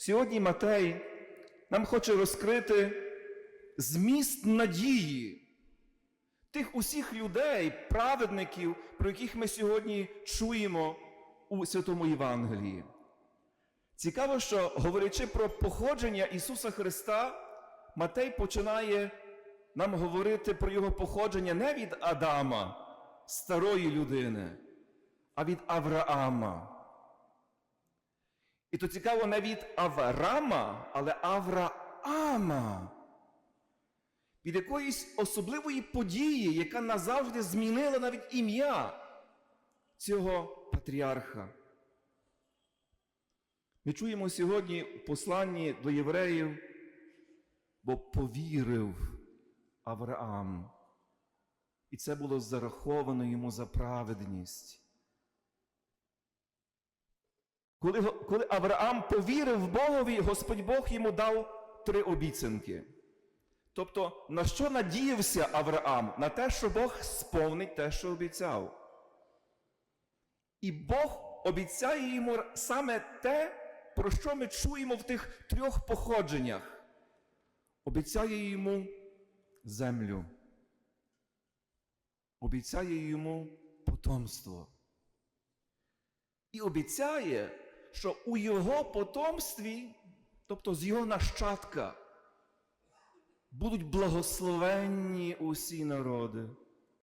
Сьогодні Матей нам хоче розкрити зміст надії тих усіх людей, праведників, про яких ми сьогодні чуємо у Святому Євангелії. Цікаво, що говорячи про походження Ісуса Христа, Матей починає нам говорити про Його походження не від Адама, старої людини, а від Авраама. І то цікаво не від Авраама, але Авраама. Від якоїсь особливої події, яка назавжди змінила навіть ім'я цього патріарха. Ми чуємо сьогодні в посланні до євреїв, бо повірив Авраам. І це було зараховано йому за праведність. Коли, коли Авраам повірив Богові, Господь Бог йому дав три обіцянки. Тобто, на що надіявся Авраам? На те, що Бог сповнить те, що обіцяв. І Бог обіцяє йому саме те, про що ми чуємо в тих трьох походженнях. Обіцяє йому землю. Обіцяє йому потомство. І обіцяє, що у його потомстві, тобто з його нащадка, будуть благословенні усі народи.